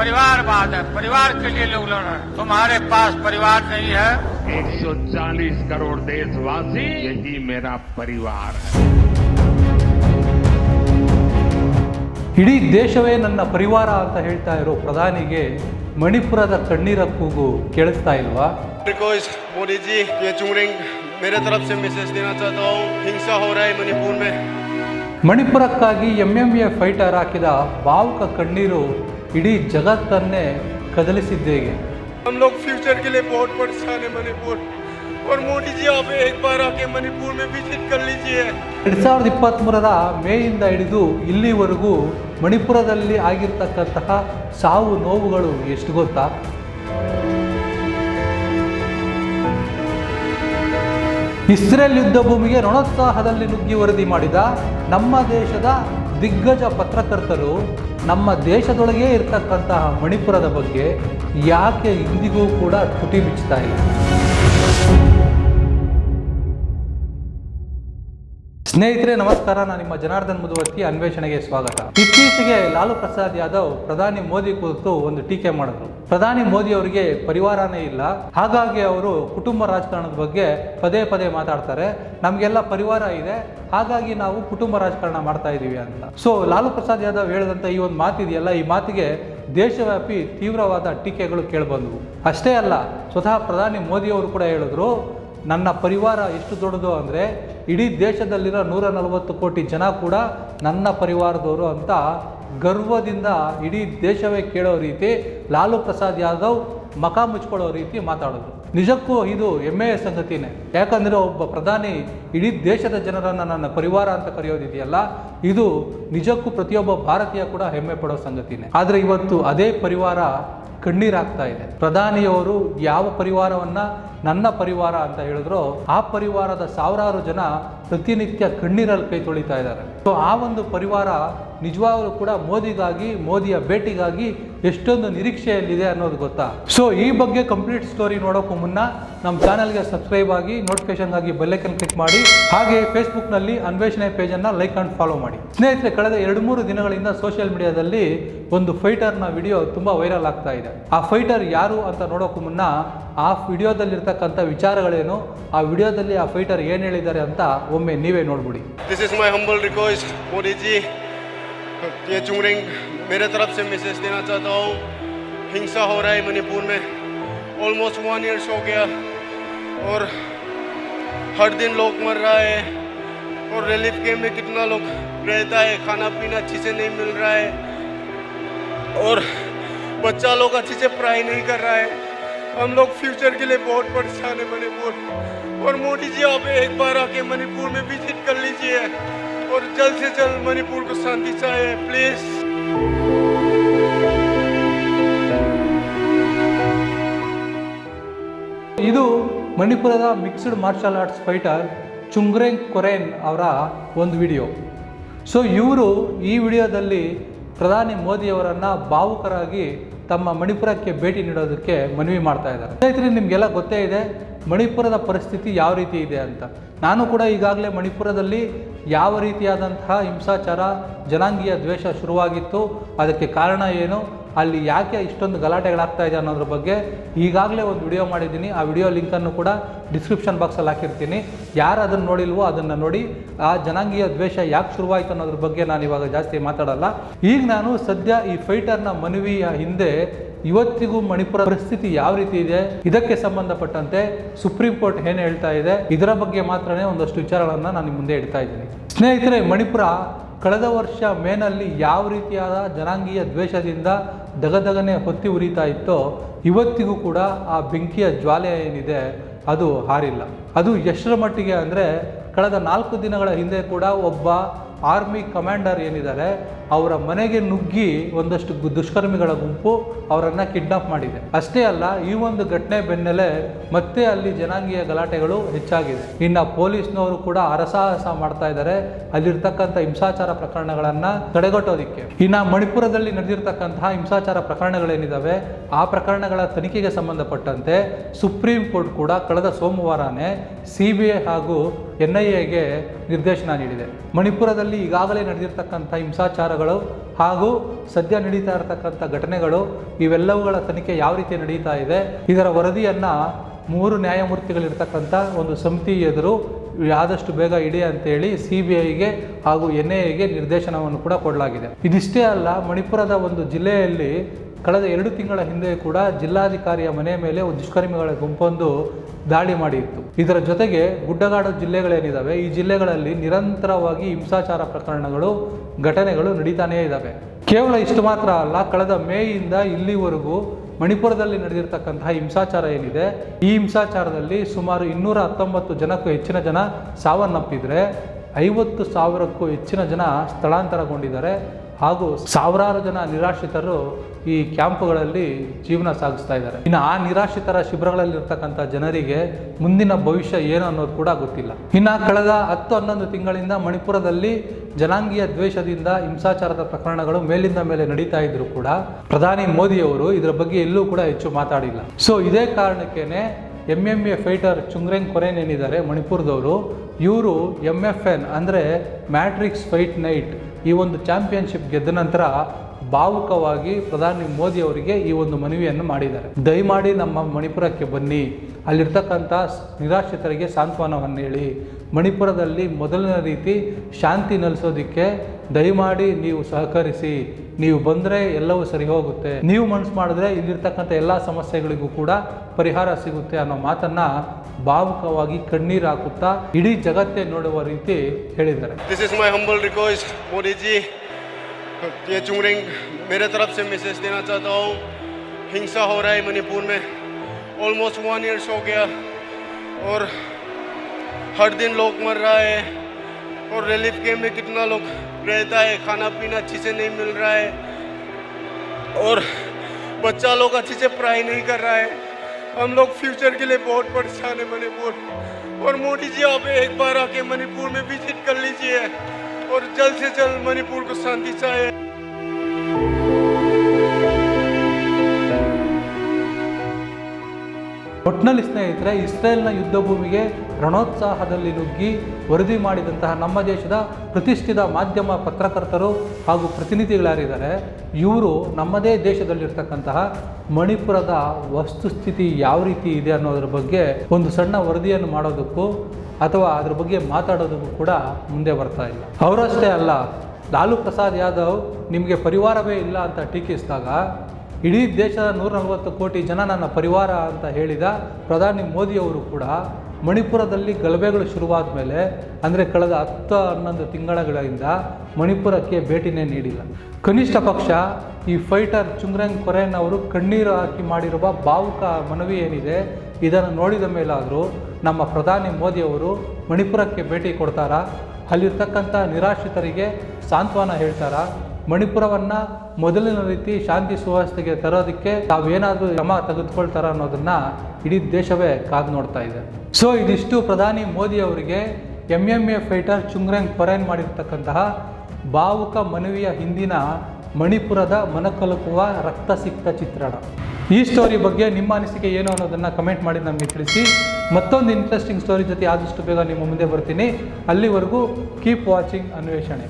परिवारवाद है परिवार के लिए लोग लड़ रहे हैं तुम्हारे पास परिवार नहीं है 140 करोड़ देशवासी यही मेरा परिवार है ಇಡೀ ದೇಶವೇ ನನ್ನ ಪರಿವಾರ ಅಂತ ಹೇಳ್ತಾ ಇರೋ ಪ್ರಧಾನಿಗೆ ಮಣಿಪುರದ ಕಣ್ಣೀರ ಕೂಗು ಕೇಳಿಸ್ತಾ ಇಲ್ವಾ रिक्वेस्ट मोदी जी ये चुंगरिंग मेरे तरफ से मैसेज देना चाहता हूँ हिंसा हो रहा है मणिपुर में ಮಣಿಪುರಕ್ಕಾಗಿ ಎಂ ಎಂ ಎ ಫೈಟರ್ ಹಾಕಿದ ಭಾವುಕ ಕಣ್ಣೀರು ಇಡೀ ಜಗತ್ತನ್ನೇ ಕದಲಿಸಿದ್ದೇಗೆ हम लोग फ्यूचर के लिए बहुत परेशान है मणिपुर और मोदी जी आप एक बार आके मणिपुर में विजिट कर लीजिए ಎರಡು ಸಾವಿರದ ಇಪ್ಪತ್ತ್ಮೂರರ ಮೇಯಿಂದ ಹಿಡಿದು ಇಲ್ಲಿವರೆಗೂ ಮಣಿಪುರದಲ್ಲಿ ಆಗಿರ್ತಕ್ಕಂತಹ ಸಾವು ನೋವುಗಳು ಎಷ್ಟು ಗೊತ್ತಾ ಇಸ್ರೇಲ್ ಯುದ್ಧ ಭೂಮಿಗೆ ರಣೋತ್ಸಾಹದಲ್ಲಿ ನುಗ್ಗಿ ವರದಿ ಮಾಡಿದ ನಮ್ಮ ದೇಶದ ದಿಗ್ಗಜ ಪತ್ರಕರ್ತರು ನಮ್ಮ ದೇಶದೊಳಗೆ ಇರತಕ್ಕಂತಹ ಮಣಿಪುರದ ಬಗ್ಗೆ ಯಾಕೆ ಇಂದಿಗೂ ಕೂಡ ತುಟಿ ಬಿಚ್ಚುತ್ತಾ ಇಲ್ಲ? ಸ್ನೇಹಿತರೆ, ನಮಸ್ಕಾರ. ನಾನು ನಿಮ್ಮ ಜನಾರ್ದನ್ ಮುದುವರ್ತಿ. ಅನ್ವೇಷಣೆಗೆ ಸ್ವಾಗತ. ಇತ್ತೀಚೆಗೆ ಲಾಲು ಪ್ರಸಾದ್ ಯಾದವ್ ಪ್ರಧಾನಿ ಮೋದಿ ಕುರಿತು ಒಂದು ಟೀಕೆ ಮಾಡಿದ್ರು. ಪ್ರಧಾನಿ ಮೋದಿ ಅವರಿಗೆ ಪರಿವಾರನೇ ಇಲ್ಲ. ಹಾಗಾಗಿ ಅವರು ಕುಟುಂಬ ರಾಜಕಾರಣದ ಬಗ್ಗೆ ಪದೇ ಪದೇ ಮಾತಾಡ್ತಾರೆ. ನಮಗೆಲ್ಲ ಪರಿವಾರ ಇದೆ. ಹಾಗಾಗಿ ನಾವು ಕುಟುಂಬ ರಾಜಕಾರಣ ಮಾಡ್ತಾ ಇದ್ದೀವಿ ಅಂತ. ಸೊ ಲಾಲು ಪ್ರಸಾದ್ ಯಾದವ್ ಹೇಳಿದಂಥ ಈ ಒಂದು ಮಾತಿದೆಯಲ್ಲ, ಈ ಮಾತಿಗೆ ದೇಶವ್ಯಾಪಿ ತೀವ್ರವಾದ ಟೀಕೆಗಳು ಕೇಳಿಬಂದವು. ಅಷ್ಟೇ ಅಲ್ಲ, ಸ್ವತಃ ಪ್ರಧಾನಿ ಮೋದಿ ಅವರು ಕೂಡ ಹೇಳಿದ್ರು ನನ್ನ ಪರಿವಾರ ಎಷ್ಟು ದೊಡ್ಡದು ಅಂದರೆ ಇಡೀ ದೇಶದಲ್ಲಿರೋ ನೂರ ನಲವತ್ತು ಕೋಟಿ ಜನ ಕೂಡ ನನ್ನ ಪರಿವಾರದವರು ಅಂತ ಗರ್ವದಿಂದ ಇಡೀ ದೇಶವೇ ಕೇಳೋ ರೀತಿ ಲಾಲು ಪ್ರಸಾದ್ ಯಾದವ್ ಮಖ ಮುಚ್ಕೊಳ್ಳೋ ರೀತಿ ಮಾತಾಡೋದು. ನಿಜಕ್ಕೂ ಇದು ಹೆಮ್ಮೆಯ ಸಂಗತಿನೇ. ಯಾಕಂದರೆ ಒಬ್ಬ ಪ್ರಧಾನಿ ಇಡೀ ದೇಶದ ಜನರನ್ನು ನನ್ನ ಪರಿವಾರ ಅಂತ ಕರೆಯೋದಿದೆಯಲ್ಲ, ಇದು ನಿಜಕ್ಕೂ ಪ್ರತಿಯೊಬ್ಬ ಭಾರತೀಯ ಕೂಡ ಹೆಮ್ಮೆ ಪಡೋ ಸಂಗತಿನೇ. ಆದರೆ ಇವತ್ತು ಅದೇ ಪರಿವಾರ ಕಣ್ಣೀರಾಗ್ತಾ ಇದೆ. ಪ್ರಧಾನಿಯವರು ಯಾವ ಪರಿವಾರವನ್ನ ನನ್ನ ಪರಿವಾರ ಅಂತ ಹೇಳಿದ್ರು, ಆ ಪರಿವಾರದ ಸಾವಿರಾರು ಜನ ಪ್ರತಿನಿತ್ಯ ಕಣ್ಣೀರಲ್ಲಿ ಕೈ ತೊಳಿತಾ ಇದ್ದಾರೆ. ಸೊ ಆ ಒಂದು ಪರಿವಾರ ನಿಜವಾಗ್ಲೂ ಕೂಡ ಮೋದಿಗಾಗಿ, ಮೋದಿಯ ಭೇಟಿಗಾಗಿ ಎಷ್ಟೊಂದು ನಿರೀಕ್ಷೆಯಲ್ಲಿದೆ ಅನ್ನೋದು ಗೊತ್ತಾ? ಸೊ ಈ ಬಗ್ಗೆ ಕಂಪ್ಲೀಟ್ ಸ್ಟೋರಿ ನೋಡೋಕ್ಕೂ ಮುನ್ನ ನಮ್ಮ ಚಾನಲ್ಗೆ ಸಬ್ಸ್ಕ್ರೈಬ್ ಆಗಿ ನೋಟಿಫಿಕೇಶನ್ಗಾಗಿ ಬೆಲ್ಲೈಕನ್ ಕ್ಲಿಕ್ ಮಾಡಿ, ಹಾಗೆ ಫೇಸ್ಬುಕ್ನಲ್ಲಿ ಅನ್ವೇಷಣೆ ಪೇಜನ್ನು ಲೈಕ್ ಆ್ಯಂಡ್ ಫಾಲೋ ಮಾಡಿ. ಸ್ನೇಹಿತರೆ, ಕಳೆದ ಎರಡು ಮೂರು ದಿನಗಳಿಂದ ಸೋಷಿಯಲ್ ಮೀಡಿಯಾದಲ್ಲಿ ಒಂದು ಫೈಟರ್ನ ವಿಡಿಯೋ ತುಂಬ ವೈರಲ್ ಆಗ್ತಾ ಇದೆ. ಆ ಫೈಟರ್ ಯಾರು ಅಂತ ನೋಡೋಕ್ಕೂ ಮುನ್ನ ಆ ವಿಡಿಯೋದಲ್ಲಿರ್ತಕ್ಕಂಥ ವಿಚಾರಗಳೇನು ಆ ವಿಡಿಯೋದಲ್ಲಿ ಆ ಫೈಟರ್ ಏನು ಹೇಳಿದ್ದಾರೆ ಅಂತ ಒಮ್ಮೆ ನೀವೇ ನೋಡ್ಬಿಡಿ this is my humble request Modi ji ये चुंगरिंग मेरे तरफ से मैसेज देना चाहता हूँ हिंसा हो रहा है मणिपुर में ऑलमोस्ट वन ईयर्स हो गया और हर दिन लोग मर रहा है और रिलीफ कैम्प में कितना लोग रहता है खाना पीना अच्छे से नहीं मिल रहा है और बच्चा लोग अच्छे से पढ़ाई नहीं कर रहा है हम लोग फ्यूचर के लिए बहुत परेशान है मणिपुर और मोदी जी आप एक बार आके मणिपुर में विजिट कर लीजिए और जल्द से जल्द मणिपुर को शांति चाहिए प्लीज़ ಇದು ಮಣಿಪುರದ mixed martial arts fighter Chungreng Koren ಅವರ ಒಂದು ವಿಡಿಯೋ ಸೊ ಇವರು ಈ ವಿಡಿಯೋದಲ್ಲಿ ಪ್ರಧಾನಿ ಮೋದಿಯವರನ್ನು ಭಾವುಕರಾಗಿ ತಮ್ಮ ಮಣಿಪುರಕ್ಕೆ ಭೇಟಿ ನೀಡೋದಕ್ಕೆ ಮನವಿ ಮಾಡ್ತಾ ಇದ್ದಾರೆ. ಸ್ನೇಹಿತರೆ, ನಿಮಗೆಲ್ಲ ಗೊತ್ತೇ ಇದೆ, ಮಣಿಪುರದ ಪರಿಸ್ಥಿತಿ ಯಾವ ರೀತಿ ಇದೆ ಅಂತ. ನಾನು ಕೂಡ ಈಗಾಗಲೇ ಮಣಿಪುರದಲ್ಲಿ ಯಾವ ರೀತಿಯಾದಂತಹ ಹಿಂಸಾಚಾರ, ಜನಾಂಗೀಯ ದ್ವೇಷ ಶುರುವಾಗಿತ್ತು. ಅದಕ್ಕೆ ಕಾರಣ ಏನು? ಅಲ್ಲಿ ಯಾಕೆ ಇಷ್ಟೊಂದು ಗಲಾಟೆಗಳಾಗ್ತಾ ಇದೆ ಅನ್ನೋದ್ರ ಬಗ್ಗೆ ಈಗಾಗಲೇ ಒಂದು ವಿಡಿಯೋ ಮಾಡಿದ್ದೀನಿ. ಆ ವಿಡಿಯೋ ಲಿಂಕನ್ನು ಕೂಡ ಡಿಸ್ಕ್ರಿಪ್ಷನ್ ಬಾಕ್ಸಲ್ಲಿ ಹಾಕಿರ್ತೀನಿ. ಯಾರು ಅದನ್ನು ನೋಡಿಲ್ವೋ ಅದನ್ನು ನೋಡಿ, ಆ ಜನಾಂಗೀಯ ದ್ವೇಷ ಯಾಕೆ ಶುರುವಾಯಿತು ಅನ್ನೋದ್ರ ಬಗ್ಗೆ ನಾನು ಇವಾಗ ಜಾಸ್ತಿ ಮಾತಾಡಲ್ಲ. ಈಗ ನಾನು ಸದ್ಯ ಈ ಫೈಟರ್ನ ಮನವಿಯ ಹಿಂದೆ ಇವತ್ತಿಗೂ ಮಣಿಪುರ ಪರಿಸ್ಥಿತಿ ಯಾವ ರೀತಿ ಇದೆ, ಇದಕ್ಕೆ ಸಂಬಂಧಪಟ್ಟಂತೆ ಸುಪ್ರೀಂ ಕೋರ್ಟ್ ಏನು ಹೇಳ್ತಾ ಇದೆ, ಇದರ ಬಗ್ಗೆ ಮಾತ್ರನೇ ಒಂದಷ್ಟು ವಿಚಾರಗಳನ್ನು ನಾನು ಮುಂದೆ ಇಡ್ತಾ ಇದ್ದೀನಿ. ಸ್ನೇಹಿತರೆ, ಮಣಿಪುರ ಕಳೆದ ವರ್ಷ ಮೇನಲ್ಲಿ ಯಾವ ರೀತಿಯಾದ ಜನಾಂಗೀಯ ದ್ವೇಷದಿಂದ ದಗದಗನೆ ಹೊತ್ತಿ ಉರಿತಾ ಇತ್ತೋ, ಇವತ್ತಿಗೂ ಕೂಡ ಆ ಬೆಂಕಿಯ ಜ್ವಾಲೆ ಏನಿದೆ, ಅದು ಹಾರಿಲ್ಲ. ಅದು ಎಷ್ಟರ ಮಟ್ಟಿಗೆ ಅಂದರೆ, ಕಳೆದ ನಾಲ್ಕು ದಿನಗಳ ಹಿಂದೆ ಕೂಡ ಒಬ್ಬ ಆರ್ಮಿ ಕಮಾಂಡರ್ ಏನಿದ್ದಾರೆ, ಅವರ ಮನೆಗೆ ನುಗ್ಗಿ ಒಂದಷ್ಟು ದುಷ್ಕರ್ಮಿಗಳ ಗುಂಪು ಅವರನ್ನು ಕಿಡ್ನಾಪ್ ಮಾಡಿದೆ. ಅಷ್ಟೇ ಅಲ್ಲ, ಈ ಒಂದು ಘಟನೆ ಬೆನ್ನಲ್ಲೇ ಮತ್ತೆ ಅಲ್ಲಿ ಜನಾಂಗೀಯ ಗಲಾಟೆಗಳು ಹೆಚ್ಚಾಗಿದೆ. ಇನ್ನು ಪೊಲೀಸ್ನವರು ಕೂಡ ಅರಸಾಹಸ ಮಾಡ್ತಾ ಇದ್ದಾರೆ, ಅಲ್ಲಿರ್ತಕ್ಕಂಥ ಹಿಂಸಾಚಾರ ಪ್ರಕರಣಗಳನ್ನು ತಡೆಗಟ್ಟೋದಿಕ್ಕೆ. ಇನ್ನು ಮಣಿಪುರದಲ್ಲಿ ನಡೆದಿರ್ತಕ್ಕಂತಹ ಹಿಂಸಾಚಾರ ಪ್ರಕರಣಗಳೇನಿದ್ದಾವೆ ಆ ಪ್ರಕರಣಗಳ ತನಿಖೆಗೆ ಸಂಬಂಧಪಟ್ಟಂತೆ ಸುಪ್ರೀಂ ಕೋರ್ಟ್ ಕೂಡ ಕಳೆದ ಸೋಮವಾರನೇ ಸಿ ಬಿ ಐ ಹಾಗೂ ಎನ್ ಐ ಎಗೆ ನಿರ್ದೇಶನ ನೀಡಿದೆ. ಮಣಿಪುರದಲ್ಲಿ ಈಗಾಗಲೇ ನಡೆದಿರ್ತಕ್ಕಂಥ ಹಿಂಸಾಚಾರಗಳು ಹಾಗೂ ಸದ್ಯ ನಡೀತಾ ಇರತಕ್ಕಂಥ ಘಟನೆಗಳು ಇವೆಲ್ಲವುಗಳ ತನಿಖೆ ಯಾವ ರೀತಿ ನಡೀತಾ ಇದೆ, ಇದರ ವರದಿಯನ್ನು ಮೂರು ನ್ಯಾಯಮೂರ್ತಿಗಳಿರ್ತಕ್ಕಂಥ ಒಂದು ಸಮಿತಿ ಎದುರು ಆದಷ್ಟು ಬೇಗ ಇಡಿ ಅಂತೇಳಿ ಸಿ ಬಿ ಐಗೆ ಹಾಗೂ ಎನ್ ಐ ಎಗೆ ನಿರ್ದೇಶನವನ್ನು ಕೂಡ ಕೊಡಲಾಗಿದೆ. ಇದಿಷ್ಟೇ ಅಲ್ಲ, ಮಣಿಪುರದ ಒಂದು ಜಿಲ್ಲೆಯಲ್ಲಿ ಕಳೆದ ಎರಡು ತಿಂಗಳ ಹಿಂದೆ ಕೂಡ ಜಿಲ್ಲಾಧಿಕಾರಿಯ ಮನೆ ಮೇಲೆ ದುಷ್ಕರ್ಮಿಗಳ ಗುಂಪೊಂದು ದಾಳಿ ಮಾಡಿತ್ತು. ಇದರ ಜೊತೆಗೆ ಗುಡ್ಡಗಾಡು ಜಿಲ್ಲೆಗಳೇನಿದ್ದಾವೆ ಈ ಜಿಲ್ಲೆಗಳಲ್ಲಿ ನಿರಂತರವಾಗಿ ಹಿಂಸಾಚಾರ ಪ್ರಕರಣಗಳು, ಘಟನೆಗಳು ನಡೀತಾನೇ ಇದ್ದಾವೆ ಕೇವಲ ಇಷ್ಟು ಮಾತ್ರ ಅಲ್ಲ, ಕಳೆದ ಮೇಯಿಂದ ಇಲ್ಲಿವರೆಗೂ ಮಣಿಪುರದಲ್ಲಿ ನಡೆದಿರತಕ್ಕಂತಹ ಹಿಂಸಾಚಾರ ಏನಿದೆ, ಈ ಹಿಂಸಾಚಾರದಲ್ಲಿ ಸುಮಾರು ಇನ್ನೂರ ಹತ್ತೊಂಬತ್ತು ಜನಕ್ಕೂ ಹೆಚ್ಚಿನ ಜನ ಸಾವನ್ನಪ್ಪಿದ್ರೆ, ಐವತ್ತು ಸಾವಿರಕ್ಕೂ ಹೆಚ್ಚಿನ ಜನ ಸ್ಥಳಾಂತರಗೊಂಡಿದ್ದಾರೆ. ಹಾಗೂ ಸಾವಿರಾರು ಜನ ನಿರಾಶ್ರಿತರು ಈ ಕ್ಯಾಂಪ್ಗಳಲ್ಲಿ ಜೀವನ ಸಾಗಿಸ್ತಾ ಇದ್ದಾರೆ. ಇನ್ನು ಆ ನಿರಾಶ್ರಿತರ ಶಿಬಿರಗಳಲ್ಲಿ ಇರ್ತಕ್ಕಂಥ ಜನರಿಗೆ ಮುಂದಿನ ಭವಿಷ್ಯ ಏನು ಅನ್ನೋದು ಕೂಡ ಗೊತ್ತಿಲ್ಲ. ಇನ್ನು ಕಳೆದ ಹತ್ತು ಹನ್ನೊಂದು ತಿಂಗಳಿಂದ ಮಣಿಪುರದಲ್ಲಿ ಜನಾಂಗೀಯ ದ್ವೇಷದಿಂದ ಹಿಂಸಾಚಾರದ ಪ್ರಕರಣಗಳು ಮೇಲಿಂದ ಮೇಲೆ ನಡೀತಾ ಇದ್ರು ಕೂಡ ಪ್ರಧಾನಿ ಮೋದಿಯವರು ಇದರ ಬಗ್ಗೆ ಎಲ್ಲೂ ಕೂಡ ಹೆಚ್ಚು ಮಾತಾಡಿಲ್ಲ. ಸೊ ಇದೇ ಕಾರಣಕ್ಕೇನೆ M M A fighter Chungreng Koren ಏನಿದ್ದಾರೆ ಮಣಿಪುರದವರು, ಇವರು ಎಂ ಎಫ್ ಎನ್ ಅಂದರೆ ಮ್ಯಾಟ್ರಿಕ್ಸ್ ಫೈಟ್ ನೈಟ್ ಈ ಒಂದು ಚಾಂಪಿಯನ್ಶಿಪ್ ಗೆದ್ದ ನಂತರ ಭಾವುಕವಾಗಿ ಪ್ರಧಾನಿ ಮೋದಿ ಅವರಿಗೆ ಈ ಒಂದು ಮನವಿಯನ್ನು ಮಾಡಿದ್ದಾರೆ. ದಯಮಾಡಿ ನಮ್ಮ ಮಣಿಪುರಕ್ಕೆ ಬನ್ನಿ. ಅಲ್ಲಿರ್ತಕ್ಕಂಥ ನಿರಾಶ್ರಿತರಿಗೆ ಸಾಂತ್ವನವನ್ನು ಹೇಳಿ. ಮಣಿಪುರದಲ್ಲಿ ಮೊದಲನೇ ರೀತಿ ಶಾಂತಿ ನೆಲೆಸೋದಕ್ಕೆ ದಯಮಾಡಿ ನೀವು ಸಹಕರಿಸಿ. ನೀವು ಬಂದರೆ ಎಲ್ಲವೂ ಸರಿ ಹೋಗುತ್ತೆ. ನೀವು ಮನಸ್ಸು ಮಾಡಿದ್ರೆ ಇಲ್ಲಿರ್ತಕ್ಕಂಥ ಎಲ್ಲ ಸಮಸ್ಯೆಗಳಿಗೂ ಕೂಡ ಪರಿಹಾರ ಸಿಗುತ್ತೆ ಅನ್ನೋ ಮಾತನ್ನ ಭಾವುಕವಾಗಿ ಕಣ್ಣೀರು ಹಾಕುತ್ತಾ ಇಡೀ ಜಗತ್ತೇ ನೋಡುವ ರೀತಿ ಹೇಳಿದ್ದಾರೆ this is my humble request Modi ji ये चुंगरिंग मेरे तरफ से मैसेज देना चाहता हूँ हिंसा हो रहा है मणिपुर में ऑलमोस्ट वन ईयर्स हो गया और हर दिन लोग मर रहा है और रिलीफ कैम्प में कितना लोग रहता है खाना पीना अच्छे से नहीं मिल रहा है और बच्चा लोग अच्छे से पढ़ाई नहीं कर रहा है हम लोग फ्यूचर के लिए बहुत परेशान है मणिपुर और मोदी जी आप एक बार आके मणिपुर में विजिट कर लीजिए और जल्द से जल्द मणिपुर को शांति चाहिए ಒಟ್ಟಿನಲ್ಲಿ ಸ್ನೇಹಿತರೆ ಇಸ್ರೇಲ್ನ ಯುದ್ಧ ಭೂಮಿಗೆ ರಣೋತ್ಸಾಹದಲ್ಲಿ ನುಗ್ಗಿ ವರದಿ ಮಾಡಿದಂತಹ ನಮ್ಮ ದೇಶದ ಪ್ರತಿಷ್ಠಿತ ಮಾಧ್ಯಮ ಪತ್ರಕರ್ತರು ಹಾಗೂ ಪ್ರತಿನಿಧಿಗಳಾರಿದ್ದಾರೆ. ಇವರು ನಮ್ಮದೇ ದೇಶದಲ್ಲಿರ್ತಕ್ಕಂತಹ ಮಣಿಪುರದ ವಸ್ತುಸ್ಥಿತಿ ಯಾವ ರೀತಿ ಇದೆ ಅನ್ನೋದ್ರ ಬಗ್ಗೆ ಒಂದು ಸಣ್ಣ ವರದಿಯನ್ನು ಮಾಡೋದಕ್ಕೂ ಅಥವಾ ಅದ್ರ ಬಗ್ಗೆ ಮಾತಾಡೋದಕ್ಕೂ ಕೂಡ ಮುಂದೆ ಬರ್ತಾ ಇಲ್ಲ. ಅವರಷ್ಟೇ ಅಲ್ಲ, ಲಾಲು ಪ್ರಸಾದ್ ಯಾದವ್ ನಿಮಗೆ ಪರಿವಾರವೇ ಇಲ್ಲ ಅಂತ ಟೀಕಿಸಿದಾಗ ಇಡೀ ದೇಶದ ನೂರ ನಲವತ್ತು ಕೋಟಿ ಜನ ನನ್ನ ಪರಿವಾರ ಅಂತ ಹೇಳಿದ ಪ್ರಧಾನಿ ಮೋದಿಯವರು ಕೂಡ ಮಣಿಪುರದಲ್ಲಿ ಗಲಭೆಗಳು ಶುರುವಾದ ಮೇಲೆ, ಅಂದರೆ ಕಳೆದ ಹತ್ತು ಹನ್ನೊಂದು ತಿಂಗಳಗಳಿಂದ ಮಣಿಪುರಕ್ಕೆ ಭೇಟಿನೇ ನೀಡಿಲ್ಲ. ಕನಿಷ್ಠ ಪಕ್ಷ ಈ ಫೈಟರ್ ಚುಂಗ್ರಂಗ್ ಕೊರೆನ್ ಅವರು ಕಣ್ಣೀರು ಹಾಕಿ ಮಾಡಿರುವ ಭಾವುಕ ಮನವಿ ಏನಿದೆ, ಇದನ್ನು ನೋಡಿದ ಮೇಲಾದರೂ ನಮ್ಮ ಪ್ರಧಾನಿ ಮೋದಿಯವರು ಮಣಿಪುರಕ್ಕೆ ಭೇಟಿ ಕೊಡ್ತಾರಾ? ಅಲ್ಲಿರ್ತಕ್ಕಂಥ ನಿರಾಶ್ರಿತರಿಗೆ ಸಾಂತ್ವನ ಹೇಳ್ತಾರಾ? ಮಣಿಪುರವನ್ನು ಮೊದಲಿನ ರೀತಿ ಶಾಂತಿ ಸುವ್ಯವಸ್ಥೆಗೆ ತರೋದಕ್ಕೆ ತಾವೇನಾದರೂ ಕ್ರಮ ತೆಗೆದುಕೊಳ್ತಾರ ಅನ್ನೋದನ್ನ ಇಡೀ ದೇಶವೇ ಕಾದು ನೋಡ್ತಾ ಇದೆ. ಸೊ ಇದಿಷ್ಟು ಪ್ರಧಾನಿ ಮೋದಿ ಅವರಿಗೆ M M A fighter Chungreng Koren ಮಾಡಿರ್ತಕ್ಕಂತಹ ಭಾವುಕ ಮನವಿಯ ಹಿಂದಿನ ಮಣಿಪುರದ ಮನಕಲುಕುವ ರಕ್ತಸಿಕ್ತ ಚಿತ್ರಣ. ಈ ಸ್ಟೋರಿ ಬಗ್ಗೆ ನಿಮ್ಮ ಅನಿಸಿಕೆ ಏನು ಅನ್ನೋದನ್ನು ಕಮೆಂಟ್ ಮಾಡಿ ನಮಗೆ ತಿಳಿಸಿ. ಮತ್ತೊಂದು ಇಂಟ್ರೆಸ್ಟಿಂಗ್ ಸ್ಟೋರಿ ಜೊತೆ ಆದಷ್ಟು ಬೇಗ ನಿಮ್ಮ ಮುಂದೆ ಬರ್ತೀನಿ. ಅಲ್ಲಿವರೆಗೂ ಕೀಪ್ ವಾಚಿಂಗ್ ಅನ್ವೇಷಣೆ.